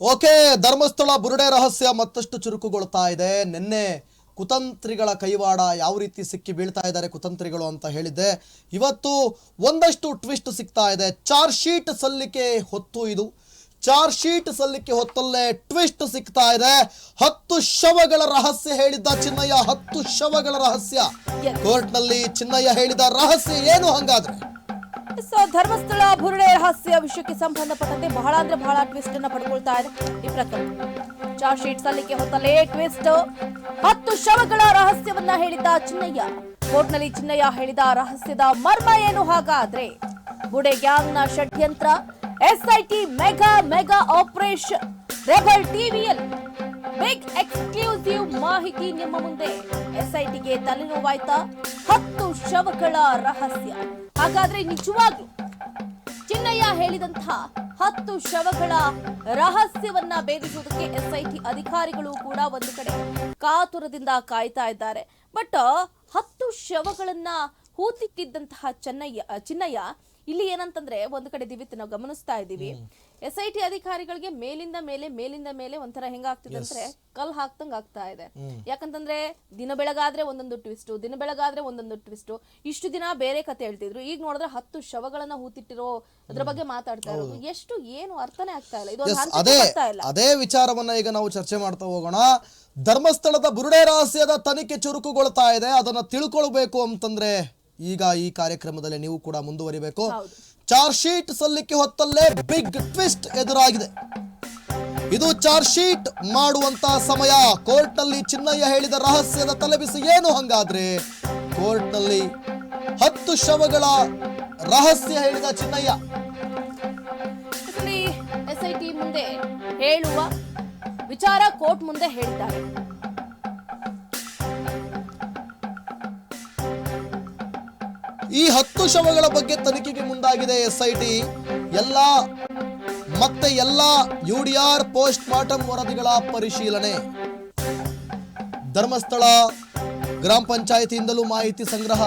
Okay Dharmasthala ಬುರುಡೆ ರಹಸ್ಯ ಮತ್ತಷ್ಟು ಚುರುಕುಗೊಳ್ತಾ ಇದೆ. ನಿನ್ನೆ ಕುತಂತ್ರಿಗಳ ಕೈವಾಡ ಯಾವ ರೀತಿ ಸಿಕ್ಕಿ ಬೀಳ್ತಾ ಇದ್ದಾರೆ ಕುತಂತ್ರಿಗಳು ಅಂತ ಹೇಳಿದ್ದೆ. ಇವತ್ತು ಒಂದಷ್ಟು ಟ್ವಿಸ್ಟ್ ಸಿಗ್ತಾ ಇದೆ. ಚಾರ್ಜ್ ಶೀಟ್ ಸಲ್ಲಿಕೆ ಹೊತ್ತು ಇದು. ಚಾರ್ಜ್ ಶೀಟ್ ಸಲ್ಲಿಕೆ ಹೊತ್ತಲ್ಲೇ ಟ್ವಿಸ್ಟ್ ಸಿಗ್ತಾ ಇದೆ. ಹತ್ತು ಶವಗಳ ರಹಸ್ಯ ಹೇಳಿದ್ದ ಚಿನ್ನಯ್ಯ ಹತ್ತು ಶವಗಳ ರಹಸ್ಯ. ಕೋರ್ಟ್ ಕೋರ್ಟ್ನಲ್ಲಿ ಚಿನ್ನಯ್ಯ ಹೇಳಿದ ರಹಸ್ಯ ಏನು ಹಂಗಾದ್ರೆ? ಧರ್ಮಸ್ಥಳ ಬುರುಡೆ ರಹಸ್ಯ ವಿಷಯಕ್ಕೆ ಸಂಬಂಧಪಟ್ಟಂತೆ ಬಹಳ ಅಂದ್ರೆ ಬಹಳ ಟ್ವಿಸ್ಟ್ ಅನ್ನ ಪಡ್ಕೊಳ್ತಾ ಇದೆ ಈ ಪ್ರಕರಣ ಚಾರ್ಜ್ ಶೀಟ್ ಸಲ್ಲಿಕೆ ಹೊತ್ತಲೇ ಟ್ವಿಸ್ಟ್ ಹತ್ತು ಶವಗಳ ರಹಸ್ಯವನ್ನ ಹೇಳಿದ ಚಿನ್ನಯ್ಯ. ಕೋರ್ಟ್ನಲ್ಲಿ ಚಿನ್ನಯ್ಯ ಹೇಳಿದ ರಹಸ್ಯದ ಮರ್ಮ ಏನು ಹಾಗಾದ್ರೆ? ಬುಡೆ ಗ್ಯಾಂಗ್ನ ಷಡ್ಯಂತ್ರ SIT mega mega operation, rebel ಟಿವಿಯಲ್ಲಿ ಬಿಗ್ ಎಕ್ಸ್ಕ್ಲೂಸಿವ್ ಮಾಹಿತಿ ನಿಮ್ಮ ಮುಂದೆ. ಎಸ್ಐಟಿಗೆ ತಲೆನೋವಾಯ್ತಾ? ಹತ್ತು ಶವಗಳ ರಹಸ್ಯ. ಹಾಗಾದ್ರೆ ನಿಜವಾಗ್ಲು ಚಿನ್ನಯ್ಯ ಹೇಳಿದಂತಹ ಹತ್ತು ಶವಗಳ ರಹಸ್ಯವನ್ನ ಭೇದಿಸುವುದಕ್ಕೆ ಎಸ್ಐಟಿ ಅಧಿಕಾರಿಗಳು ಕೂಡ ಒಂದು ಕಡೆ ಕಾತುರದಿಂದ ಕಾಯ್ತಾ ಇದ್ದಾರೆ. ಬಟ್ ಹತ್ತು ಶವಗಳನ್ನ ಹೂತಿಟ್ಟಿದ್ದಂತಹ ಚೆನ್ನಯ್ಯ, ಚಿನ್ನಯ್ಯ ಇಲ್ಲಿ ಏನಂತಂದ್ರೆ ಒಂದು ಕಡೆ ದಿವಿತ್ ನಾವು ಗಮನಿಸ್ತಾ ಇದ್ದೀವಿ. ಎಸ್ ಐ ಟಿ ಅಧಿಕಾರಿಗಳಿಗೆ ಮೇಲಿಂದ ಮೇಲೆ ಮೇಲಿಂದ ಮೇಲೆ ಒಂಥರ ಹೆಂಗಾಗ್ತಿದೆ ಅಂದ್ರೆ ಕಲ್ ಹಾಕ್ದಂಗ್ ಆಗ್ತಾ ಇದೆ. ಯಾಕಂತಂದ್ರೆ ದಿನ ಬೆಳಗಾದ್ರೆ ಒಂದೊಂದು ಟ್ವಿಸ್ಟ್ ದಿನ ಬೆಳಗಾದ್ರೆ ಒಂದೊಂದು ಟ್ವಿಸ್ಟ್ ಇಷ್ಟು ದಿನ ಬೇರೆ ಕತೆ ಹೇಳ್ತಿದ್ರು. ಈಗ ನೋಡಿದ್ರೆ ಹತ್ತು ಶವಗಳನ್ನ ಹೂತಿಟ್ಟಿರೋ ಅದ್ರ ಬಗ್ಗೆ ಮಾತಾಡ್ತಾ ಇರೋದು. ಎಷ್ಟು ಏನು ಅರ್ಥನೇ ಆಗ್ತಾ ಇಲ್ಲ. ಇದು ಅದೇ ಅದೇ ವಿಚಾರವನ್ನ ಈಗ ನಾವು ಚರ್ಚೆ ಮಾಡ್ತಾ ಹೋಗೋಣ. ಧರ್ಮಸ್ಥಳದ ಬುರುಡೆ ರಹಸ್ಯದ ತನಿಖೆ ಚುರುಕುಗೊಳ್ತಾ ಇದೆ. ಅದನ್ನ ತಿಳ್ಕೊಳ್ಬೇಕು ಅಂತಂದ್ರೆ ಈಗ ಈ ಕಾರ್ಯಕ್ರಮದಲ್ಲಿ ನೀವು ಕೂಡ ಮುಂದುವರಿಬೇಕು. ಚಾರ್ಜ್ ಶೀಟ್ ಸಲ್ಲಿಕೆ ಹೊತ್ತಲ್ಲೇ ಬಿಗ್ ಟ್ವಿಸ್ಟ್ ಎದುರಾಗಿದೆ. ಇದು ಚಾರ್ಜ್ ಶೀಟ್ ಮಾಡುವಂತ ಸಮಯ. ಕೋರ್ಟ್ನಲ್ಲಿ ಚಿನ್ನಯ್ಯ ಹೇಳಿದ ರಹಸ್ಯದ ತಲೆಬಿಸಿ ಏನು ಹಂಗಾದ್ರೆ? ಕೋರ್ಟ್ನಲ್ಲಿ ಹತ್ತು ಶವಗಳ ರಹಸ್ಯ ಹೇಳಿದ ಚಿನ್ನಯ್ಯ. ಮುಂದೆ ಹೇಳುವ ವಿಚಾರ ಕೋರ್ಟ್ ಮುಂದೆ ಹೇಳಿದ್ದಾರೆ. ಈ ಹತ್ತು ಶವಗಳ ಬಗ್ಗೆ ತನಿಖೆಗೆ ಮುಂದಾಗಿದೆ ಎಸ್ಐಟಿ. ಎಲ್ಲ, ಮತ್ತೆ ಎಲ್ಲ ಯುಡಿಆರ್ ಪೋಸ್ಟ್ ಮಾರ್ಟಮ್ ವರದಿಗಳ ಪರಿಶೀಲನೆ. ಧರ್ಮಸ್ಥಳ ಗ್ರಾಮ ಪಂಚಾಯತಿಯಿಂದಲೂ ಮಾಹಿತಿ ಸಂಗ್ರಹ.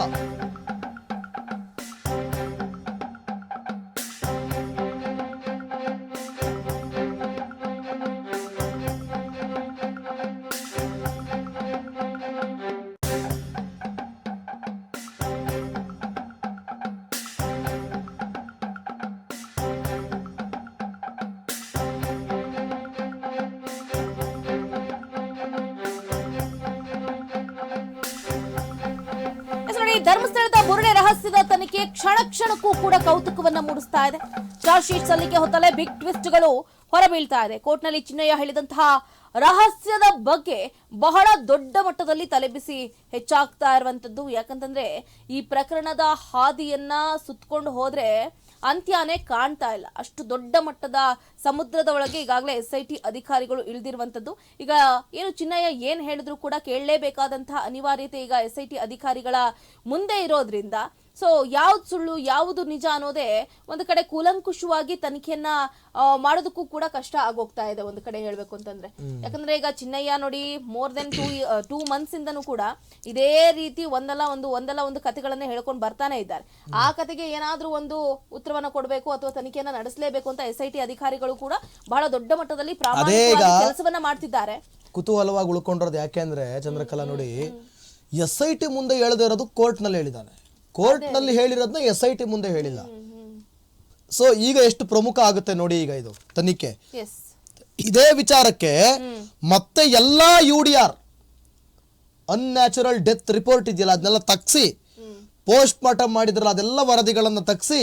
ಧರ್ಮಸ್ಥಳದ ಬುರುಡೆ ರಹಸ್ಯದ ತನಿಖೆ ಕ್ಷಣ ಕ್ಷಣಕ್ಕೂ ಕೂಡ ಕೌತುಕವನ್ನ ಮೂಡಿಸ್ತಾ ಇದೆ. ಚಾರ್ಜ್ ಶೀಟ್ ಸಲ್ಲಿಕೆ ಹೊತ್ತಲೇ ಬಿಗ್ ಟ್ವಿಸ್ಟ್ಗಳು ಹೊರಬೀಳ್ತಾ ಇದೆ. ಕೋರ್ಟ್ನಲ್ಲಿ ಚಿನ್ನಯ್ಯ ಹೇಳಿದಂತಹ ರಹಸ್ಯದ ಬಗ್ಗೆ ಬಹಳ ದೊಡ್ಡ ಮಟ್ಟದಲ್ಲಿ ತಲೆಬಿಸಿ ಹೆಚ್ಚಾಗ್ತಾ ಇರುವಂತದ್ದು. ಯಾಕಂತಂದ್ರೆ ಈ ಪ್ರಕರಣದ ಹಾದಿಯನ್ನ ಸುತ್ತಕೊಂಡು ಹೋದ್ರೆ ಅಂತ್ಯನೇ ಕಾಣ್ತಾ ಇಲ್ಲ. ಅಷ್ಟು ದೊಡ್ಡ ಮಟ್ಟದ ಸಮುದ್ರದ ಒಳಗೆ ಈಗಾಗಲೇ ಎಸ್ ಐ ಟಿ ಅಧಿಕಾರಿಗಳು ಇಳಿದಿರುವಂತದ್ದು ಈಗ ಏನು ಚಿನ್ನಯ್ಯ ಏನ್ ಹೇಳಿದ್ರು ಕೂಡ ಕೇಳಲೇಬೇಕಾದಂತಹ ಅನಿವಾರ್ಯತೆ ಈಗ ಎಸ್ ಐ ಟಿ ಅಧಿಕಾರಿಗಳ ಮುಂದೆ ಇರೋದ್ರಿಂದ ಸೊ ಯಾವ್ದು ಸುಳ್ಳು ಯಾವುದು ನಿಜ ಅನ್ನೋದೇ ಒಂದು ಕಡೆ ಕೂಲಂಕುಷವಾಗಿ ತನಿಖೆಯನ್ನ ಮಾಡೋದಕ್ಕೂ ಕೂಡ ಕಷ್ಟ ಆಗೋಗ್ತಾ ಇದೆ ಒಂದು ಕಡೆ ಹೇಳ್ಬೇಕು ಅಂತಂದ್ರೆ. ಯಾಕಂದ್ರೆ ಈಗ ಚಿನ್ನಯ್ಯ ನೋಡಿ more than two two months ಇಂದನೂ ಕೂಡ ಇದೇ ರೀತಿ ಒಂದಲ್ಲ ಒಂದು ಒಂದಲ್ಲ ಒಂದು ಕಥೆಗಳನ್ನ ಹೇಳ್ಕೊಂಡು ಬರ್ತಾನೆ ಇದ್ದಾರೆ. ಆ ಕಥೆಗೆ ಏನಾದ್ರೂ ಒಂದು ಉತ್ತರವನ್ನ ಕೊಡಬೇಕು ಅಥವಾ ತನಿಖೆಯನ್ನ ನಡೆಸಲೇಬೇಕು ಅಂತ ಎಸ್ ಐ ಟಿ ಅಧಿಕಾರಿಗಳು ಕೂಡ ಬಹಳ ದೊಡ್ಡ ಮಟ್ಟದಲ್ಲಿ ಪ್ರಾಮಾಣಿಕವಾಗಿ ಕೆಲಸವನ್ನ ಮಾಡ್ತಿದ್ದಾರೆ. ಕುತೂಹಲವಾಗಿ ಉಳ್ಕೊಂಡಿರೋದು ಯಾಕೆಂದ್ರೆ ಚಂದ್ರಕಲಾ ನೋಡಿ ಎಸ್ ಐ ಟಿ ಮುಂದೆ ಹೇಳದೇ ಇರೋದು ಕೋರ್ಟ್ನಲ್ಲಿ ಹೇಳಿದ್ದಾನೆ. ಕೋರ್ಟ್ನಲ್ಲಿ ಹೇಳಿರೋದನ್ನ ಎಸ್ ಐ ಟಿ ಮುಂದೆ ಹೇಳಿಲ್ಲ ಸೊ ಈಗ ಎಷ್ಟು ಪ್ರಮುಖ ಆಗುತ್ತೆ ನೋಡಿ ಈಗ ಇದು ತನಿಖೆ. ಇದೇ ವಿಚಾರಕ್ಕೆ ಮತ್ತೆ ಎಲ್ಲಾ U D R unnatural death report ಇದೆಯಲ್ಲ ಅದನ್ನೆಲ್ಲ ತಗ್ಸಿ ಪೋಸ್ಟ್ ಮಾರ್ಟಮ್ ಮಾಡಿದ್ರಲ್ಲ ಅದೆಲ್ಲ ವರದಿಗಳನ್ನ ತಗ್ಸಿ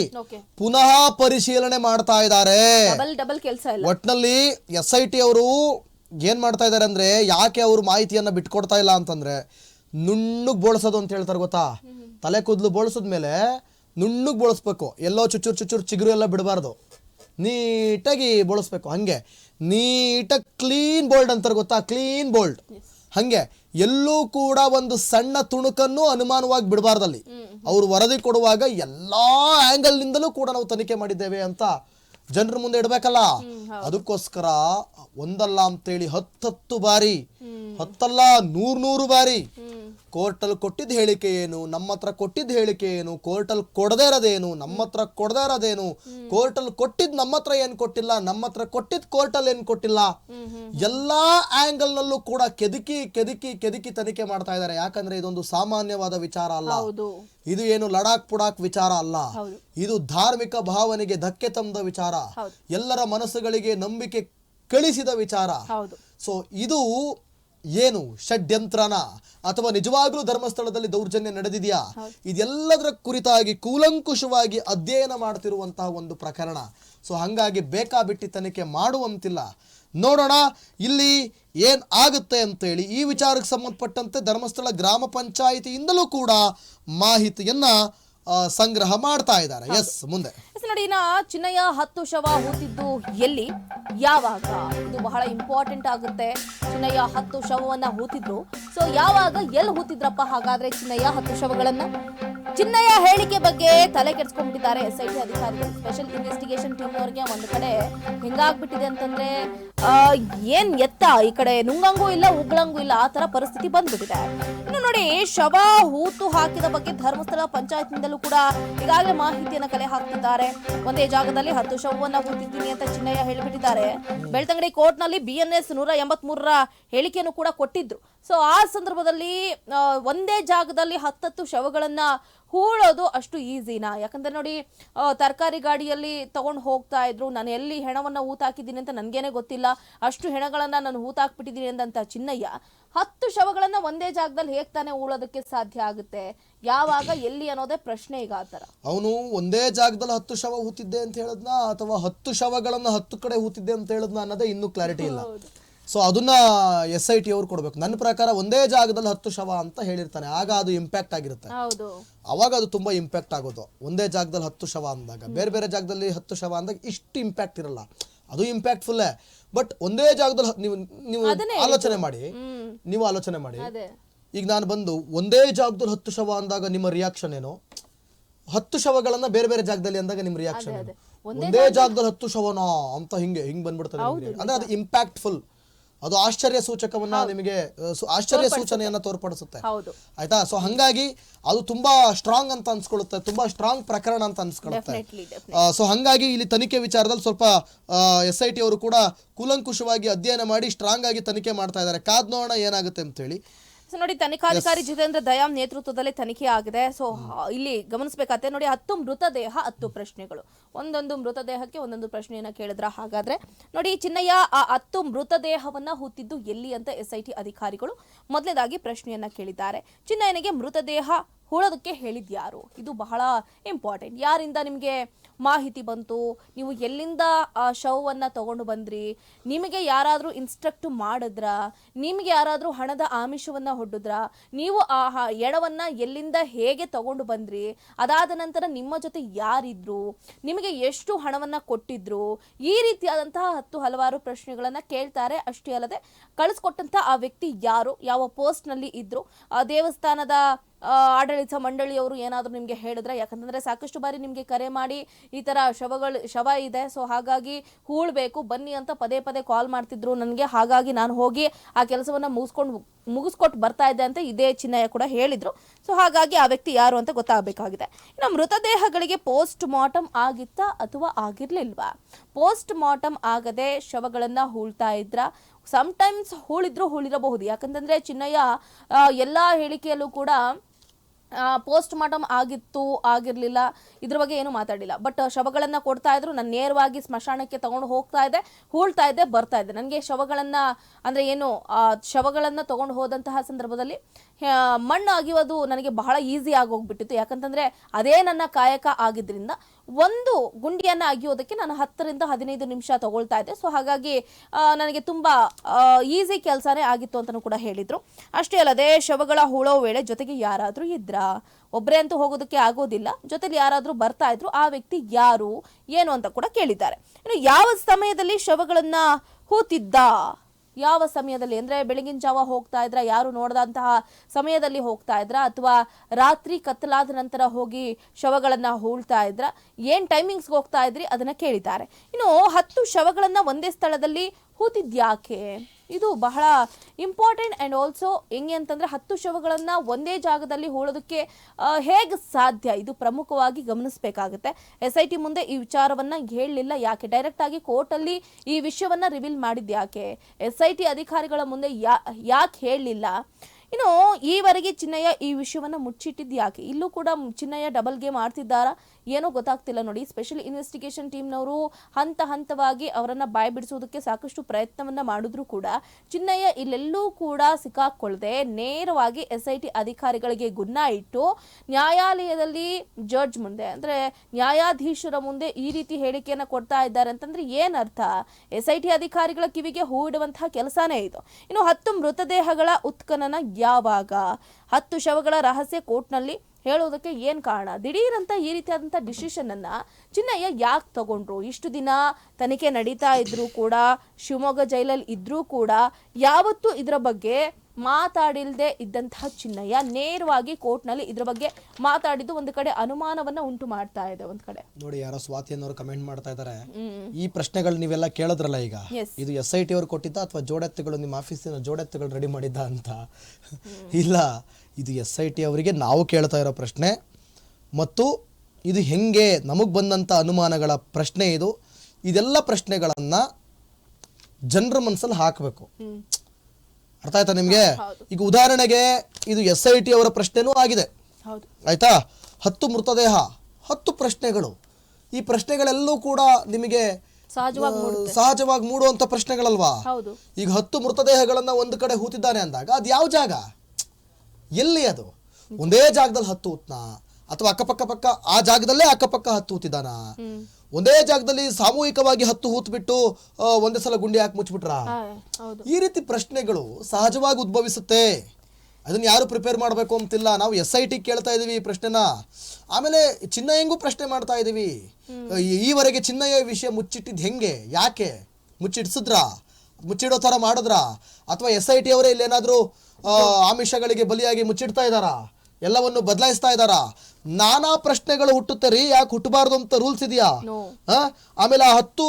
ಪುನಃ ಪರಿಶೀಲನೆ ಮಾಡ್ತಾ ಇದ್ದಾರೆ. ಒಟ್ನಲ್ಲಿ ಎಸ್ ಐ ಟಿ ಅವರು ಏನ್ ಮಾಡ್ತಾ ಇದ್ದಾರೆ ಅಂದ್ರೆ ಯಾಕೆ ಅವರು ಮಾಹಿತಿಯನ್ನ ಬಿಟ್ಕೊಡ್ತಾ ಇಲ್ಲ ಅಂತಂದ್ರೆ ನುಣ್ಣಗ್ ಬೋಳ್ಸೋದು ಅಂತ ಹೇಳ್ತಾರೆ ಗೊತ್ತಾ? ತಲೆ ಕೂದಲು ಬೋಳಿಸಿದ್ಮೇಲೆ ನುಣ್ಣಗೆ ಬೋಳಿಸ್ಬೇಕು. ಎಲ್ಲೋ ಚುಚ್ಚೂರ್ ಚುಚ್ಚೂರ್ ಚಿಗುರು ಎಲ್ಲ ಬಿಡಬಾರ್ದು. ನೀಟಾಗಿ ಬೋಳಿಸ್ಬೇಕು. ಹಂಗೆ. ನೀಟಾಗಿ ಕ್ಲೀನ್ ಬೋಲ್ಡ್ ಅಂತಾರೆ ಗೊತ್ತಾ? ಕ್ಲೀನ್ ಬೋಲ್ಡ್ ಹಂಗೆ. ಎಲ್ಲೂ ಕೂಡ ಒಂದು ಸಣ್ಣ ತುಣುಕನ್ನು ಅನುಮಾನವಾಗಿ ಬಿಡಬಾರ್ದಲ್ಲಿ. ಅವರು ವರದಿ ಕೊಡುವಾಗ ಎಲ್ಲಾ ಆಂಗಲ್ ನಿಂದಲೂ ಕೂಡ ನಾವು ತನಿಖೆ ಮಾಡಿದ್ದೇವೆ ಅಂತ ಜನರ ಮುಂದೆ ಇಡಬೇಕಲ್ಲ? ಅದಕ್ಕೋಸ್ಕರ ಒಂದಲ್ಲ ಅಂತೇಳಿ ಹತ್ತತ್ತು ಬಾರಿ ಹತ್ತಲ್ಲ ನೂರ್ ನೂರು ಬಾರಿ ಕೋರ್ಟಲ್ಲಿ ಕೊಟ್ಟಿದ್ದ ಹೇಳಿಕೆ ಏನು? ನಮ್ಮ ಹತ್ರ ಕೊಟ್ಟಿದ್ದ ಹೇಳಿಕೆ ಏನು? ಕೋರ್ಟಲ್ಲಿ ಕೊಡದೇ ಇರೋದೇನು? ನಮ್ಮ ಹತ್ರ ಕೊಡದೇ ಇರೋದೇನು? ಕೋರ್ಟಲ್ಲಿ ಕೊಟ್ಟಿದ್ ನಮ್ಮ ಹತ್ರ ಏನು ಕೊಟ್ಟಿಲ್ಲ? ನಮ್ಮ ಹತ್ರ ಕೊಟ್ಟಿದ್ ಕೋರ್ಟಲ್ಲಿ ಏನು ಕೊಟ್ಟಿಲ್ಲ? ಎಲ್ಲಾ ಆಂಗಲ್ನಲ್ಲೂ ಕೂಡ ಕೆದಕಿ ಕೆದಕಿ ಕೆದಕಿ ತನಿಖೆ ಮಾಡ್ತಾ ಇದ್ದಾರೆ. ಯಾಕಂದ್ರೆ ಇದೊಂದು ಸಾಮಾನ್ಯವಾದ ವಿಚಾರ ಅಲ್ಲ. ಇದು ಏನು ಲಡಾಕ್ ಪುಡಾಕ್ ವಿಚಾರ ಅಲ್ಲ. ಇದು ಧಾರ್ಮಿಕ ಭಾವನೆಗೆ ಧಕ್ಕೆ ತಂದ ವಿಚಾರ. ಎಲ್ಲರ ಮನಸ್ಸುಗಳಿಗೆ ನಂಬಿಕೆ ಕಳಿಸಿದ ವಿಚಾರ. ಸೊ ಇದು ಏನು ಷಡ್ಯಂತ್ರನ ಅಥವಾ ನಿಜವಾಗ್ಲೂ ಧರ್ಮಸ್ಥಳದಲ್ಲಿ ದೌರ್ಜನ್ಯ ನಡೆದಿದೆಯಾ? ಇದೆಲ್ಲದರ ಕುರಿತಾಗಿ ಕೂಲಂಕುಷವಾಗಿ ಅಧ್ಯಯನ ಮಾಡ್ತಿರುವಂತಹ ಒಂದು ಪ್ರಕರಣ. ಸೊ ಹಂಗಾಗಿ ಬೇಕಾಬಿಟ್ಟಿ ತನಿಖೆ ಮಾಡುವಂತಿಲ್ಲ. ನೋಡೋಣ ಇಲ್ಲಿ ಏನ್ ಆಗುತ್ತೆ ಅಂತೇಳಿ ಈ ವಿಚಾರಕ್ಕೆ ಸಂಬಂಧಪಟ್ಟಂತೆ ಧರ್ಮಸ್ಥಳ ಗ್ರಾಮ ಪಂಚಾಯಿತಿಯಿಂದಲೂ ಕೂಡ ಮಾಹಿತಿಯನ್ನ ಸಂಗ್ರಹ ಮಾಡ್ತಾ ಇದ್ದಾರೆ. ಎಸ್ ಮುಂದೆ. ಎಸ್ ನೋಡಿ ಇನ್ನ ಚಿನ್ನಯ್ಯ ಹತ್ತು ಶವ ಹೂತಿದ್ದು ಎಲ್ಲಿ? ಯಾವಾಗ? ಇದು ಬಹಳ ಇಂಪಾರ್ಟೆಂಟ್ ಆಗುತ್ತೆ. ಚಿನ್ನಯ್ಯ ಹತ್ತು ಶವವನ್ನ ಹೂತಿದ್ರು ಸೊ ಯಾವಾಗ ಎಲ್ಲಿ ಹೂತಿದ್ರಪ್ಪ? ಹಾಗಾದ್ರೆ ಚಿನ್ನಯ್ಯ ಹತ್ತು ಶವಗಳನ್ನ? ಚಿನ್ನಯ್ಯ ಹೇಳಿಕೆ ಬಗ್ಗೆ ತಲೆ ಕೆಡಿಸ್ಕೊಂಡ್ಬಿಟ್ಟಿದ್ದಾರೆ. ಎಸ್ ಐ ಟಿ ಅಧಿಕಾರಿಗಳು ಸ್ಪೆಷಲ್ ಇನ್ವೆಸ್ಟಿಗೇಷನ್ ಟೀಮ್ ಅವರಿಗೆ ಒಂದು ಕಡೆ ಹೆಂಗಾಗ್ಬಿಟ್ಟಿದೆ ಅಂತಂದ್ರೆ ಏನ್ ಎತ್ತ ಈ ಕಡೆ? ನುಂಗಂಗೂ ಇಲ್ಲ, ಉಗ್ಳಂಗೂ ಇಲ್ಲ, ಆ ತರ ಪರಿಸ್ಥಿತಿ ಬಂದ್ಬಿಟ್ಟಿದೆ. ಇನ್ನು ನೋಡಿ, ಶವ ಹೂತು ಹಾಕಿದ ಬಗ್ಗೆ ಧರ್ಮಸ್ಥಳ ಪಂಚಾಯತ್ನಿಂದಲೂ ಕೂಡ ಈಗಾಗಲೇ ಮಾಹಿತಿಯನ್ನ ಕಲೆ ಹಾಕ್ತಿದ್ದಾರೆ. ಒಂದೇ ಜಾಗದಲ್ಲಿ ಹತ್ತು ಶವವನ್ನ ಹೂತಿದ್ದೀನಿ ಅಂತ ಚಿನ್ನಯ್ಯ ಹೇಳಿಬಿಟ್ಟಿದ್ದಾರೆ. ಬೆಳ್ತಂಗಡಿ ಕೋರ್ಟ್ನಲ್ಲಿ ಬಿ ಎನ್ ಎಸ್ ನೂರ ಎಂಬತ್ ಮೂರರ ಹೇಳಿಕೆಯನ್ನು ಕೂಡ ಕೊಟ್ಟಿದ್ರು. ಸೊ ಆ ಸಂದರ್ಭದಲ್ಲಿ ಒಂದೇ ಜಾಗದಲ್ಲಿ ಹತ್ತತ್ತು ಶವಗಳನ್ನ ಹೂಳೋದು ಅಷ್ಟು ಈಸಿನಾ? ಯಾಕಂದ್ರೆ ನೋಡಿ ತರಕಾರಿ ಗಾಡಿಯಲ್ಲಿ ತಗೊಂಡು ಹೋಗ್ತಾ ಇದ್ರು ನಾನು ಎಲ್ಲಿ ಹೆಣವನ್ನ ಹೂತಾಕಿದ್ದೀನಿ ಅಂತ ನನ್ಗೇನೆ ಗೊತ್ತಿಲ್ಲ. ಅಷ್ಟು ಹೆಣಗಳನ್ನ ನಾನು ಹೂತಾಕ್ಬಿಟ್ಟಿದ್ದೀನಿ ಅಂದಂತ ಚಿನ್ನಯ್ಯ ಹತ್ತು ಶವಗಳನ್ನ ಒಂದೇ ಜಾಗದಲ್ಲಿ ಹೇಗ್ ತಾನೇ ಉಳೋದಕ್ಕೆ ಸಾಧ್ಯ ಆಗುತ್ತೆ? ಯಾವಾಗ ಎಲ್ಲಿ ಅನ್ನೋದೇ ಪ್ರಶ್ನೆ ಈಗ ಆತರ ಅವನು ಒಂದೇ ಜಾಗದಲ್ಲಿ ಹತ್ತು ಶವ ಹೂತಿದ್ದೆ ಅಂತ ಹೇಳದ್ನ ಅಥವಾ ಹತ್ತು ಶವಗಳನ್ನ ಹತ್ತು ಕಡೆ ಹೂತಿದ್ದೆ ಅಂತ ಹೇಳದ್ನ ಅನ್ನೋದೇ ಇನ್ನೂ ಕ್ಲಾರಿಟಿ ಇಲ್ಲ. ಸೊ ಅದನ್ನ ಎಸ್ ಐ ಟಿ ಅವ್ರು ಕೊಡ್ಬೇಕು. ನನ್ನ ಪ್ರಕಾರ ಒಂದೇ ಜಾಗದಲ್ಲಿ ಹತ್ತು ಶವ ಅಂತ ಹೇಳಿರ್ತಾನೆ. ಆಗ ಅದು ಇಂಪ್ಯಾಕ್ಟ್ ಆಗಿರುತ್ತೆ. ಅವಾಗ ಅದು ತುಂಬಾ ಇಂಪ್ಯಾಕ್ಟ್ ಆಗೋದು. ಒಂದೇ ಜಾಗದಲ್ಲಿ ಹತ್ತು ಶವ ಅಂದಾಗ. ಬೇರೆ ಬೇರೆ ಜಾಗದಲ್ಲಿ ಹತ್ತು ಶವ ಅಂದಾಗ ಇಷ್ಟು ಇಂಪ್ಯಾಕ್ಟ್ ಇರಲ್ಲ. ಅದು ಇಂಪ್ಯಾಕ್ಟ್ ಫುಲ್ ಬಟ್ ಒಂದೇ ಜಾಗದಲ್ಲಿ ನೀವು ನೀವು ಆಲೋಚನೆ ಮಾಡಿ. ನೀವು ಆಲೋಚನೆ ಮಾಡಿ. ಈಗ ನಾನು ಬಂದು ಒಂದೇ ಜಾಗದಲ್ಲಿ ಹತ್ತು ಶವ ಅಂದಾಗ ನಿಮ್ಮ ರಿಯಾಕ್ಷನ್ ಏನು? ಹತ್ತು ಶವಗಳನ್ನ ಬೇರೆ ಬೇರೆ ಜಾಗದಲ್ಲಿ ಅಂದಾಗ ನಿಮ್ಮ ರಿಯಾಕ್ಷನ್ ಏನು? ಒಂದೇ ಜಾಗದಲ್ಲಿ ಹತ್ತು ಶವನಾ? ಅಂತ ಹಿಂಗೆ ಹಿಂಗ್ ಬಂದ್ಬಿಡ್ತಾರೆ. ಅಂದ್ರೆ ಅದು ಇಂಪ್ಯಾಕ್ಟ್ಫುಲ್ ಅದು ಆಶ್ಚರ್ಯ ಸೂಚಕವನ್ನ ನಿಮಗೆ ಆಶ್ಚರ್ಯ ಸೂಚನೆಯನ್ನ ತೋರ್ಪಡಿಸುತ್ತೆ. ಆಯ್ತಾ? ಸೊ ಹಂಗಾಗಿ ಅದು ತುಂಬಾ ಸ್ಟ್ರಾಂಗ್ ಅಂತ ಅನ್ಸ್ಕೊಳ್ಳುತ್ತೆ ತುಂಬಾ ಸ್ಟ್ರಾಂಗ್ ಪ್ರಕರಣ ಅಂತ ಅನ್ಸ್ಕೊಳ್ಳುತ್ತೆ. ಸೊ ಹಂಗಾಗಿ ಇಲ್ಲಿ ತನಿಖೆ ವಿಚಾರದಲ್ಲಿ ಸ್ವಲ್ಪ ಎಸ್ ಐ ಟಿ ಅವರು ಕೂಡ ಕೂಲಂಕುಷವಾಗಿ ಅಧ್ಯಯನ ಮಾಡಿ ಸ್ಟ್ರಾಂಗ್ ಆಗಿ ತನಿಖೆ ಮಾಡ್ತಾ ಇದ್ದಾರೆ. ಕಾದ್ ನೋಡೋಣ ಏನಾಗುತ್ತೆ ಅಂತ ಹೇಳಿ ಸೊ ನೋಡಿ ತನಿಖಾಧಿಕಾರಿ ಜಿತೇಂದ್ರ ದಯಾಮ್ ನೇತೃತ್ವದಲ್ಲಿ ತನಿಖೆ ಆಗಿದೆ. ಸೊ ಇಲ್ಲಿ ಗಮನಿಸಬೇಕಾಗುತ್ತೆ ನೋಡಿ ಹತ್ತು ಮೃತದೇಹ ಹತ್ತು ಪ್ರಶ್ನೆಗಳು. ಒಂದೊಂದು ಮೃತದೇಹಕ್ಕೆ ಒಂದೊಂದು ಪ್ರಶ್ನೆಯನ್ನ ಕೇಳಿದ್ರ ಹಾಗಾದ್ರೆ. ನೋಡಿ ಚಿನ್ನಯ್ಯ ಆ ಹತ್ತು ಮೃತದೇಹವನ್ನ ಹುತ್ತಿದ್ದು ಎಲ್ಲಿ ಅಂತ ಎಸ್ ಐ ಟಿ ಅಧಿಕಾರಿಗಳು ಮೊದಲನೇದಾಗಿ ಪ್ರಶ್ನೆಯನ್ನ ಕೇಳಿದ್ದಾರೆ. ಚಿನ್ನಯ್ಯನಿಗೆ ಮೃತದೇಹ ಹೂಳೋದಕ್ಕೆ ಹೇಳಿದ್ಯಾರು ಇದು ಬಹಳ ಇಂಪಾರ್ಟೆಂಟ್ ಯಾರಿಂದ ನಿಮಗೆ ಮಾಹಿತಿ ಬಂತು? ನೀವು ಎಲ್ಲಿಂದ, ಆ, ಶವವನ್ನು ತಗೊಂಡು ಬಂದ್ರಿ? ನಿಮಗೆ ಯಾರಾದರೂ ಇನ್ಸ್ಟ್ರಕ್ಟ್ ಮಾಡಿದ್ರ? ನಿಮಗೆ ಯಾರಾದರೂ ಹಣದ ಆಮಿಷವನ್ನು ಹೊಡ್ಡಿದ್ರ? ನೀವು ಆ ಎಡವನ್ನು ಎಲ್ಲಿಂದ, ಹೇಗೆ ತಗೊಂಡು ಬಂದ್ರಿ? ಅದಾದ ನಂತರ ನಿಮ್ಮ ಜೊತೆ ಯಾರಿದ್ರು? ನಿಮಗೆ ಎಷ್ಟು ಹಣವನ್ನ ಕೊಟ್ಟಿದ್ರು? ಈ ರೀತಿಯಾದಂತಹ ಹತ್ತು ಹಲವಾರು ಪ್ರಶ್ನೆಗಳನ್ನು ಕೇಳ್ತಾರೆ. ಅಷ್ಟೇ ಅಲ್ಲದೆ ಕಳಿಸ್ಕೊಟ್ಟಂತ ಆ ವ್ಯಕ್ತಿ ಯಾರು? ಯಾವ ಪೋಸ್ಟ್ನಲ್ಲಿ ಇದ್ರು? ಆ ದೇವಸ್ಥಾನದ ಆಡಳಿತ ಮಂಡಳಿಯವರು ಏನಾದರೂ ನಿಮಗೆ ಹೇಳಿದ್ರೆ? ಯಾಕಂತಂದರೆ ಸಾಕಷ್ಟು ಬಾರಿ ನಿಮಗೆ ಕರೆ ಮಾಡಿ ಈ ಥರ ಶವಗಳು, ಶವ ಇದೆ. ಸೊ ಹಾಗಾಗಿ ಹೂಳ್ಬೇಕು. ಬನ್ನಿ ಅಂತ ಪದೇ ಪದೇ ಕಾಲ್ ಮಾಡ್ತಿದ್ರು. ನನಗೆ ಹಾಗಾಗಿ ನಾನು ಹೋಗಿ ಆ ಕೆಲಸವನ್ನ ಮುಗಿಸ್ಕೊಂಡು ಮುಗಿಸ್ಕೊಟ್ಟು ಬರ್ತಾ ಇದೆ ಅಂತ ಇದೇ ಚಿನ್ನಯ್ಯ ಕೂಡ ಹೇಳಿದ್ರು. ಸೊ ಹಾಗಾಗಿ ಆ ವ್ಯಕ್ತಿ ಯಾರು ಅಂತ ಗೊತ್ತಾಗಬೇಕಾಗಿದೆ. ಇನ್ನು ಮೃತದೇಹಗಳಿಗೆ ಪೋಸ್ಟ್ ಮಾರ್ಟಮ್ ಆಗಿತ್ತಾ ಅಥವಾ ಆಗಿರ್ಲಿಲ್ವಾ? ಪೋಸ್ಟ್ ಮಾರ್ಟಮ್ ಆಗದೆ ಶವಗಳನ್ನು ಹೂಳ್ತಾ ಇದ್ರ. ಸಮ್ಟೈಮ್ಸ್ ಹೂಳಿದ್ರು ಹೂಳಿರಬಹುದು. ಯಾಕಂತಂದ್ರೆ ಚಿನ್ನಯ್ಯ ಎಲ್ಲ ಹೇಳಿಕೆಯಲ್ಲೂ ಕೂಡ ಪೋಸ್ಟ್ ಮಾರ್ಟಮ್ ಆಗಿತ್ತು, ಆಗಿರಲಿಲ್ಲ, ಇದ್ರ ಬಗ್ಗೆ ಏನು ಮಾತಾಡಿಲ್ಲ. ಬಟ್ ಶವಗಳನ್ನು ಕೊಡ್ತಾ ಇದ್ರು, ನಾನು ನೇರವಾಗಿ ಸ್ಮಶಾನಕ್ಕೆ ತಗೊಂಡು ಹೋಗ್ತಾ ಇದ್ದೆ, ಹೂಳ್ತಾ ಇದ್ದೆ, ಬರ್ತಾ ಇದ್ದೆ. ನನಗೆ ಶವಗಳನ್ನು, ಅಂದರೆ ಏನು ಶವಗಳನ್ನು ತಗೊಂಡು ಹೋದಂತಹ ಸಂದರ್ಭದಲ್ಲಿ ಮಣ್ಣು ಅಗಿಯೋದು ನನಗೆ ಬಹಳ ಈಸಿ ಆಗೋಗ್ಬಿಟ್ಟಿತ್ತು. ಯಾಕಂತಂದರೆ ಅದೇ ನನ್ನ ಕಾಯಕ ಆಗಿದ್ರಿಂದ ಒಂದು ಗುಂಡಿಯನ್ನು ಅಗಿಯೋದಕ್ಕೆ ನಾನು ಹತ್ತರಿಂದ ಹದಿನೈದು ನಿಮಿಷ ತಗೊಳ್ತಾ ಇದ್ದೆ. ಸೊ ಹಾಗಾಗಿ ನನಗೆ ತುಂಬ ಈಸಿ ಕೆಲಸನೇ ಆಗಿತ್ತು ಅಂತಲೂ ಕೂಡ ಹೇಳಿದರು. ಅಷ್ಟೇ ಅಲ್ಲದೆ ಶವಗಳ ಹೂಳೋ ವೇಳೆ ಜೊತೆಗೆ ಯಾರಾದರೂ ಇದ್ರಾ? ಒಬ್ಬರೇ ಅಂತೂ ಹೋಗೋದಕ್ಕೆ ಆಗೋದಿಲ್ಲ. ಜೊತೆಲಿ ಯಾರಾದರೂ ಬರ್ತಾ ಇದ್ರು ಆ ವ್ಯಕ್ತಿ ಯಾರು, ಏನು ಅಂತ ಕೂಡ ಕೇಳಿದ್ದಾರೆ. ಇನ್ನು ಯಾವ ಸಮಯದಲ್ಲಿ ಶವಗಳನ್ನು ಹೂತಿದ್ದ? ಯಾವ ಸಮಯದಲ್ಲಿ ಅಂದ್ರೆ ಬೆಳಗಿನ ಜಾವ ಹೋಗ್ತಾ ಇದ್ರ, ಯಾರು ನೋಡದಂತಹ ಸಮಯದಲ್ಲಿ ಹೋಗ್ತಾ ಇದ್ರ, ಅಥವಾ ರಾತ್ರಿ ಕತ್ತಲಾದ ನಂತರ ಹೋಗಿ ಶವಗಳನ್ನ ಹೂಳ್ತಾ ಇದ್ರ, ಏನ್ ಟೈಮಿಂಗ್ಸ್ಗೆ ಹೋಗ್ತಾ ಇದ್ರಿ ಅದನ್ನ ಕೇಳಿದ್ದಾರೆ. ಇನ್ನು ಹತ್ತು ಶವಗಳನ್ನ ಒಂದೇ ಸ್ಥಳದಲ್ಲಿ ಹೂತಿದ್ಯಾಕೆ? ಇದು ಬಹಳ ಇಂಪಾರ್ಟೆಂಟ್ ಅಂಡ್ ಆಲ್ಸೋ ಹೆಂಗೆ ಅಂತಂದ್ರೆ ಹತ್ತು ಶವಗಳನ್ನು ಒಂದೇ ಜಾಗದಲ್ಲಿ ಹೂಳೋದಕ್ಕೆ ಹೇಗೆ ಸಾಧ್ಯ? ಇದು ಪ್ರಮುಖವಾಗಿ ಗಮನಿಸಬೇಕಾಗುತ್ತೆ. ಎಸ್ ಐ ಟಿ ಮುಂದೆ ಈ ವಿಚಾರವನ್ನ ಹೇಳಲಿಲ್ಲ. ಯಾಕೆ? ಡೈರೆಕ್ಟ್ ಆಗಿ ಕೋರ್ಟ್ ಅಲ್ಲಿ ಈ ವಿಷಯವನ್ನ ರಿವೀಲ್ ಮಾಡಿದ್ ಯಾಕೆ ಎಸ್ ಐ ಟಿ ಅಧಿಕಾರಿಗಳ ಮುಂದೆ ಯಾ, ಯಾಕೆ ಹೇಳಲಿಲ್ಲ? ಇನ್ನು ಈವರೆಗೆ ಚಿನ್ನಯ್ಯ ಈ ವಿಷಯವನ್ನ ಮುಚ್ಚಿಟ್ಟಿದ್ದು ಯಾಕೆ? ಇಲ್ಲೂ ಕೂಡ ಚಿನ್ನಯ್ಯ ಡಬಲ್ ಗೇಮ್ ಆಡ್ತಿದ್ದಾರಾ? ಏನೋ ಗೊತ್ತಾಗ್ತಿಲ್ಲ ನೋಡಿ. ಸ್ಪೆಷಲ್ ಇನ್ವೆಸ್ಟಿಗೇಷನ್ ಟೀಮ್ನವರು ಹಂತ ಹಂತವಾಗಿ ಅವರನ್ನ ಬಾಯಿ ಬಿಡಿಸೋದಕ್ಕೆ ಸಾಕಷ್ಟು ಪ್ರಯತ್ನವನ್ನ ಮಾಡಿದ್ರು ಕೂಡ ಚಿನ್ನಯ್ಯ ಇಲ್ಲೆಲ್ಲೂ ಕೂಡ ಸಿಕ್ಕಾಕೊಳ್ಳದೆ ನೇರವಾಗಿ ಎಸ್ ಐ ಟಿ ಅಧಿಕಾರಿಗಳಿಗೆ ಗುನ್ನ ಇಟ್ಟು ನ್ಯಾಯಾಲಯದಲ್ಲಿ ಜಡ್ಜ್ ಮುಂದೆ, ಅಂದ್ರೆ ನ್ಯಾಯಾಧೀಶರ ಮುಂದೆ ಈ ರೀತಿ ಹೇಳಿಕೆಯನ್ನ ಕೊಡ್ತಾ ಇದ್ದಾರೆ ಅಂತಂದ್ರೆ ಏನರ್ಥ? ಎಸ್ ಐ ಟಿ ಅಧಿಕಾರಿಗಳ ಕಿವಿಗೆ ಹೂ ಇಡುವಂತಹ ಕೆಲಸನೇ ಇದು. ಇನ್ನು ಹತ್ತು ಮೃತದೇಹಗಳ ಉತ್ಖನನ ಯಾವಾಗ? ಹತ್ತು ಶವಗಳ ರಹಸ್ಯ ಕೋರ್ಟ್ನಲ್ಲಿ ಹೇಳೋದಕ್ಕೆ ಏನು ಕಾರಣ? ದಿಢೀರಂತ ಈ ರೀತಿಯಾದಂಥ ಡಿಸಿಷನನ್ನು ಚಿನ್ನಯ್ಯ ಯಾಕೆ ತಗೊಂಡ್ರು? ಇಷ್ಟು ದಿನ ತನಿಖೆ ನಡೀತಾ ಇದ್ರೂ ಕೂಡ, ಶಿವಮೊಗ್ಗ ಜೈಲಲ್ಲಿ ಇದ್ರೂ ಕೂಡ, ಯಾವತ್ತೂ ಇದರ ಬಗ್ಗೆ ಮಾತಾಡಿಲ್ದೆ ಇದ್ದಂತಹ ಚಿನ್ನಯ್ಯ ನೇರವಾಗಿ ಕೋರ್ಟ್ನಲ್ಲಿ ಇದ್ರ ಬಗ್ಗೆ ಮಾತಾಡಿದ್ದು ಒಂದು ಕಡೆ ಅನುಮಾನವನ್ನ ಉಂಟು ಮಾಡ್ತಾ ಇದೆ ಒಂದ್ ಕಡೆ. ನೋಡಿ ಯಾರೋ ಸ್ವಾತಿ ಅನ್ನೋರು ಕಮೆಂಟ್ ಮಾಡ್ತಾ ಇದ್ದಾರೆ. ಈ ಪ್ರಶ್ನೆಗಳು ನೀವೆಲ್ಲ ಕೇಳಿದ್ರಲ್ಲ ಈಗ? ಇದು ಎಸ್ ಐ ಟಿ ಅವ್ರು ಕೊಟ್ಟಿದ್ದ ಅಥವಾ ಜೋಡೆತ್ತುಗಳು ನಿಮ್ಮ ಆಫೀಸಿನ ಜೋಡೆತ್ತುಗಳು ರೆಡಿ ಮಾಡಿದ್ದ ಅಂತ? ಇಲ್ಲ ಇದು ಎಸ್ ಐ ಟಿ ಅವರಿಗೆ ನಾವು ಕೇಳ್ತಾ ಇರೋ ಪ್ರಶ್ನೆ. ಮತ್ತು ಇದು ಹೆಂಗೆ ನಮಗೆ ಬಂದಂಥ ಅನುಮಾನಗಳ ಪ್ರಶ್ನೆ ಇದು. ಇದೆಲ್ಲ ಪ್ರಶ್ನೆಗಳನ್ನು ಜನರ ಮನಸ್ಸಲ್ಲಿ ಹಾಕಬೇಕು. ಅರ್ಥ ಆಯ್ತಾ ನಿಮಗೆ? ಈಗ ಉದಾಹರಣೆಗೆ ಇದು ಎಸ್ ಐ ಟಿ ಅವರ ಪ್ರಶ್ನೆನೂ ಆಗಿದೆ. ಆಯ್ತಾ? ಹತ್ತು ಮೃತದೇಹ ಹತ್ತು ಪ್ರಶ್ನೆಗಳು. ಈ ಪ್ರಶ್ನೆಗಳೆಲ್ಲೂ ಕೂಡ ನಿಮಗೆ ಸಹಜವಾಗಿ ಮೂಡುವಂತ ಪ್ರಶ್ನೆಗಳಲ್ವಾ? ಈಗ ಹತ್ತು ಮೃತದೇಹಗಳನ್ನ ಒಂದು ಕಡೆ ಹೂತಿದ್ದಾನೆ ಅಂದಾಗ ಅದು ಯಾವ ಜಾಗ? ಎಲ್ಲಿ ಅದು? ಒಂದೇ ಜಾಗದಲ್ಲಿ ಹತ್ತು ಹೂತ್ನಾ? ಅಥವಾ ಅಕ್ಕಪಕ್ಕ ಪಕ್ಕ ಆ ಜಾಗದಲ್ಲೇ ಅಕ್ಕಪಕ್ಕ ಹತ್ತು ಹೂತಿದ್ದಾನ? ಒಂದೇ ಜಾಗದಲ್ಲಿ ಸಾಮೂಹಿಕವಾಗಿ ಹತ್ತು ಹೂತ್ ಬಿಟ್ಟು ಒಂದೇ ಸಲ ಗುಂಡಿ ಹಾಕಿ ಮುಚ್ಚಿಬಿಟ್ರ? ಈ ರೀತಿ ಪ್ರಶ್ನೆಗಳು ಸಹಜವಾಗಿ ಉದ್ಭವಿಸುತ್ತೆ. ಅದನ್ನ ಯಾರು ಪ್ರಿಪೇರ್ ಮಾಡಬೇಕು ಅಂತಿಲ್ಲ. ನಾವು ಎಸ್ ಐ ಟಿ ಕೇಳ್ತಾ ಇದೀವಿ ಈ ಪ್ರಶ್ನೆನ. ಆಮೇಲೆ ಚಿನ್ನಯ್ಯಂಗೂ ಪ್ರಶ್ನೆ ಮಾಡ್ತಾ ಇದೀವಿ? ಈವರೆಗೆ ಚಿನ್ನಯ್ಯ ವಿಷಯ ಮುಚ್ಚಿಟ್ಟಿದ್ ಹೆಂಗೆ? ಯಾಕೆ? ಮುಚ್ಚಿಡ್ಸಿದ್ರ? ಮುಚ್ಚಿಡೋ ತರ ಮಾಡಿದ್ರ? ಅಥವಾ ಎಸ್ ಐ ಟಿ ಅವರೇ ಇಲ್ಲೇನಾದ್ರೂ ಆಮಿಷಗಳಿಗೆ ಬಲಿಯಾಗಿ ಮುಚ್ಚಿಡ್ತಾ ಇದ್ದಾರಾ? ಎಲ್ಲವನ್ನು ಬದಲಾಯಿಸ್ತಾ ಇದ್ದಾರಾ? ನಾನಾ ಪ್ರಶ್ನೆಗಳು ಹುಟ್ಟುತ್ತೆ ರೀ ಯಾಕೆ ಹುಟ್ಟಬಾರ್ದು ಅಂತ ರೂಲ್ಸ್ ಇದೆಯಾ? ಆಮೇಲೆ ಆ ಹತ್ತು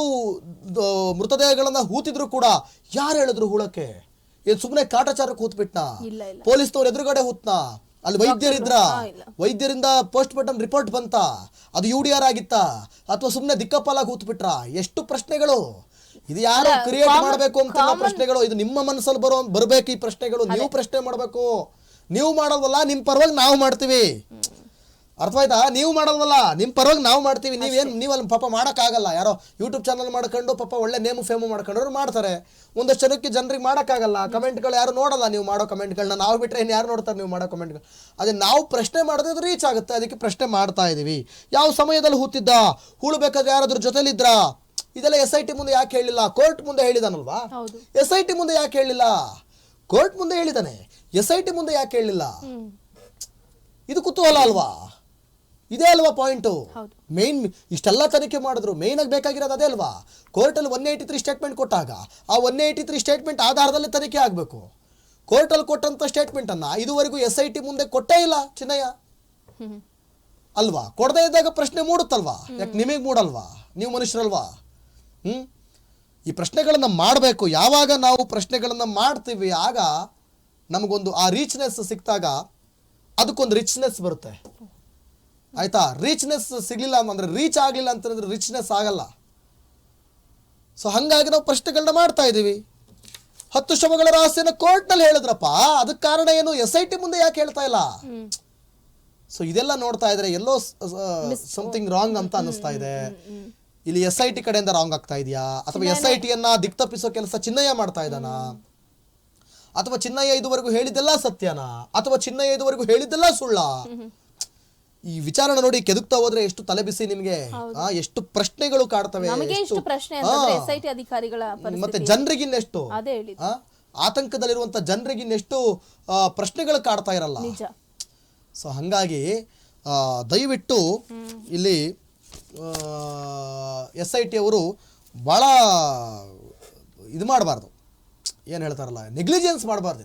ಮೃತದೇಹಗಳನ್ನ ಹೂತಿದ್ರು ಕೂಡ ಯಾರು ಹೇಳಿದ್ರು ಹೂಳಕ್ಕೆ? ಏನ್ ಸುಮ್ಮನೆ ಕಾಟಾಚಾರಕ್ಕೆ ಹೂತ್ಬಿಟ್ನಾ? ಪೊಲೀಸ್ನವ್ರು ಎದುರುಗಡೆ ಹೂತ್ನಾ? ಅಲ್ಲಿ ವೈದ್ಯರಿದ್ರ. ವೈದ್ಯರಿಂದ ಪೋಸ್ಟ್ ಮಾರ್ಟಮ್ ರಿಪೋರ್ಟ್ ಬಂತ? ಅದು ಯು ಡಿ ಆರ್ ಆಗಿತ್ತಾ? ಅಥವಾ ಸುಮ್ಮನೆ ದಿಕ್ಕಪ್ಪಲಾಗಿ ಹೂತ್ಬಿಟ್ರಾ? ಎಷ್ಟು ಪ್ರಶ್ನೆಗಳು? ಇದು ಯಾರು ಕ್ರಿಯೇಟ್ ಮಾಡಬೇಕು ಅಂತ ಪ್ರಶ್ನೆಗಳು? ಇದು ನಿಮ್ಮ ಮನಸ್ಸಲ್ಲಿ ಬರೋ ಬರ್ಬೇಕು ಈ ಪ್ರಶ್ನೆಗಳು. ನೀವು ಪ್ರಶ್ನೆ ಮಾಡಬೇಕು. ನೀವು ಮಾಡೋದಲ್ಲ ನಿಮ್ಮ ಪರವಾಗಿ ನಾವು ಮಾಡ್ತೀವಿ. ಅರ್ಥವಾಯ್ತಾ? ನೀವು ಮಾಡೋದಲ್ಲ ನಿಮ್ಮ ಪರವಾಗಿ ನಾವು ಮಾಡ್ತೀವಿ. ನೀವೇನು ನೀವು ಅಲ್ಲಿ ಪಾಪ ಮಾಡೋಕ್ಕಾಗಲ್ಲ. ಯಾರೋ ಯೂಟ್ಯೂಬ್ ಚಾನಲ್ ಮಾಡ್ಕೊಂಡು ಪಾಪ ಒಳ್ಳೆ ನೇಮು ಫೇಮು ಮಾಡ್ಕೊಂಡ್ರು ಮಾಡ್ತಾರೆ. ಒಂದಷ್ಟು ಜನಕ್ಕೆ ಜನರಿಗೆ ಮಾಡೋಕ್ಕಾಗಲ್ಲ. ಕಮೆಂಟ್ಗಳು ಯಾರು ನೋಡಲ್ಲ ನೀವು ಮಾಡೋ ಕಮೆಂಟ್ಗಳನ್ನ. ನಾವು ಬಿಟ್ಟರೆ ಇನ್ನು ಯಾರು ನೋಡ್ತಾರೆ ನೀವು ಮಾಡೋ ಕಮೆಂಟ್ಗಳು? ಅದೇ ನಾವು ಪ್ರಶ್ನೆ ಮಾಡಿದ್ರೆ ಅದು ರೀಚ್ ಆಗುತ್ತೆ. ಅದಕ್ಕೆ ಪ್ರಶ್ನೆ ಮಾಡ್ತಾ ಇದ್ದೀವಿ ಯಾವ ಸಮಯದಲ್ಲಿ ಹೂತಿದ್ದ? ಹೂಳ್ಬೇಕಾದ್ರೆ ಯಾರಾದ್ರೂ ಜೊತೆಲಿದ್ರಾ? ಇದೆಲ್ಲ ಎಸ್ ಐ ಟಿ ಮುಂದೆ ಯಾಕೆ ಹೇಳಿಲ್ಲ? ಕೋರ್ಟ್ ಮುಂದೆ ಹೇಳಿದಾನಲ್ವಾ? ಎಸ್ ಐ ಟಿ ಮುಂದೆ ಯಾಕೆ ಹೇಳಿಲ್ಲ? ಕೋರ್ಟ್ ಮುಂದೆ ಹೇಳಿದಾನೆ. ಎಸ್ ಐ ಟಿ ಮುಂದೆ ಯಾಕೆ ಹೇಳಿಲ್ಲ? ಇದು ಕುತೂಹಲ ಅಲ್ವಾ? ಇದೇ ಅಲ್ವಾ ಪಾಯಿಂಟು. ಮೇನ್ ಇಷ್ಟೆಲ್ಲ ತನಿಖೆ ಮಾಡಿದ್ರು ಮೇನ್ ಆಗಿ ಬೇಕಾಗಿರೋದು ಅದೇ ಅಲ್ವಾ? ಕೋರ್ಟಲ್ಲಿ ಒನ್ ಏಯ್ಟಿ ತ್ರೀ ಸ್ಟೇಟ್ಮೆಂಟ್ ಕೊಟ್ಟಾಗ ಆ ಒನ್ ಏಯ್ಟಿ ತ್ರೀ ಸ್ಟೇಟ್ಮೆಂಟ್ ಆಧಾರದಲ್ಲಿ ತನಿಖೆ ಆಗಬೇಕು. ಕೋರ್ಟಲ್ಲಿ ಕೊಟ್ಟಂತ ಸ್ಟೇಟ್ಮೆಂಟ್ ಅನ್ನ ಇದುವರೆಗೂ ಎಸ್ ಐ ಟಿ ಮುಂದೆ ಕೊಟ್ಟೇ ಇಲ್ಲ ಚಿನ್ನಯ್ಯ. ಅಲ್ವಾ? ಕೊಡದೇ ಇದ್ದಾಗ ಪ್ರಶ್ನೆ ಮೂಡುತ್ತಲ್ವಾ? ಯಾಕೆ ನಿಮಗೆ ಮೂಡಲ್ವಾ? ನೀವು ಮನುಷ್ಯರಲ್ವಾ? ಹ್ಞೂ ಈ ಪ್ರಶ್ನೆಗಳನ್ನು ಮಾಡಬೇಕು. ಯಾವಾಗ ನಾವು ಪ್ರಶ್ನೆಗಳನ್ನು ಮಾಡ್ತೀವಿ ಆಗ ನಮಗೊಂದು ಆ ರೀಚ್ನೆಸ್ ಸಿಕ್ತಾಗ ಅದಕ್ಕೊಂದು ರಿಚ್ನೆಸ್ ಬರುತ್ತೆ. ಆಯ್ತಾ? ರೀಚ್ನೆಸ್ ಸಿಗ್ಲಿಲ್ಲ ಅಂದ್ರೆ ರೀಚ್ ಆಗಲಿಲ್ಲ ಅಂತಂದ್ರೆ ರಿಚ್ನೆಸ್ ಆಗಲ್ಲ. ಸೊ ಹಂಗಾಗಿ ನಾವು ಪ್ರಶ್ನೆಗಳನ್ನ ಮಾಡ್ತಾ ಇದ್ದೀವಿ. ಹತ್ತು ಶವಗಳ ರಹಸ್ಯನ ಕೋರ್ಟ್ನಲ್ಲಿ ಹೇಳಿದ್ರಪ್ಪ. ಅದಕ್ಕೆ ಕಾರಣ ಏನು? ಎಸ್ ಐ ಟಿ ಮುಂದೆ ಯಾಕೆ ಹೇಳ್ತಾ ಇಲ್ಲ? ಸೊ ಇದೆಲ್ಲ ನೋಡ್ತಾ ಇದ್ರೆ ಎಲ್ಲೋ ಸಮಥಿಂಗ್ ರಾಂಗ್ ಅಂತ ಅನಿಸ್ತಾ ಇದೆ. ಇಲ್ಲಿ ಎಸ್ ಐ ಟಿ ಕಡೆಯಿಂದ ರಾಂಗ್ ಆಗ್ತಾ ಇದೆಯಾ? ಅಥವಾ ಎಸ್ ಐ ಟಿಯನ್ನ ದಿಕ್ತಪ್ಪಿಸೋ ಕೆಲಸ ಚಿನ್ನಯ್ಯ ಮಾಡ್ತಾ ಇದ್ದಾನ? ಅಥವಾ ಚಿನ್ನಯ್ಯ ಇದುವರೆಗೂ ಹೇಳಿದ್ದೆಲ್ಲ ಸತ್ಯನಾ? ಅಥವಾ ಚಿನ್ನಯ್ಯ ಇದುವರೆಗೂ ಹೇಳಿದ್ದೆಲ್ಲ ಸುಳ್ಳ? ಈ ವಿಚಾರಣೆ ನೋಡಿ ಕೆದುಕ್ತಾ ಹೋದ್ರೆ ಎಷ್ಟು ತಲೆ ಬಿಸಿ ನಿಮ್ಗೆ. ಎಷ್ಟು ಪ್ರಶ್ನೆಗಳು ಕಾಡ್ತವೆ ಮತ್ತೆ ಜನರಿಗಿನ್ನೆಷ್ಟು? ಆತಂಕದಲ್ಲಿರುವಂತ ಜನರಿಗಿನ್ನೆಷ್ಟು ಪ್ರಶ್ನೆಗಳು ಕಾಡ್ತಾ ಇರಲ್ಲ. ಸೊ ಹಾಗಾಗಿ ದಯವಿಟ್ಟು ಇಲ್ಲಿ ಎಸ್ ಐ ಟಿ ಅವರು ಬಹಳ ಇದು ಮಾಡಬಾರ್ದು. ಏನು ಹೇಳ್ತಾರಲ್ಲ ನೆಗ್ಲಿಜೆನ್ಸ್ ಮಾಡಬಾರ್ದು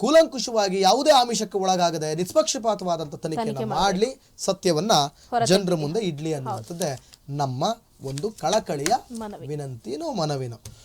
ಕೂಲಂಕುಷವಾಗಿ ಯಾವುದೇ ಆಮಿಷಕ್ಕೆ ಒಳಗಾಗದೆ ನಿಷ್ಪಕ್ಷಪಾತವಾದಂಥ ತನಿಖೆಯನ್ನು ಮಾಡಲಿ ಸತ್ಯವನ್ನ ಜನರ ಮುಂದೆ ಇಡ್ಲಿ ಅನ್ನುವಂಥದ್ದೇ ನಮ್ಮ ಒಂದು ಕಳಕಳಿಯ ವಿನಂತಿನೋ ಮನವಿನೋ.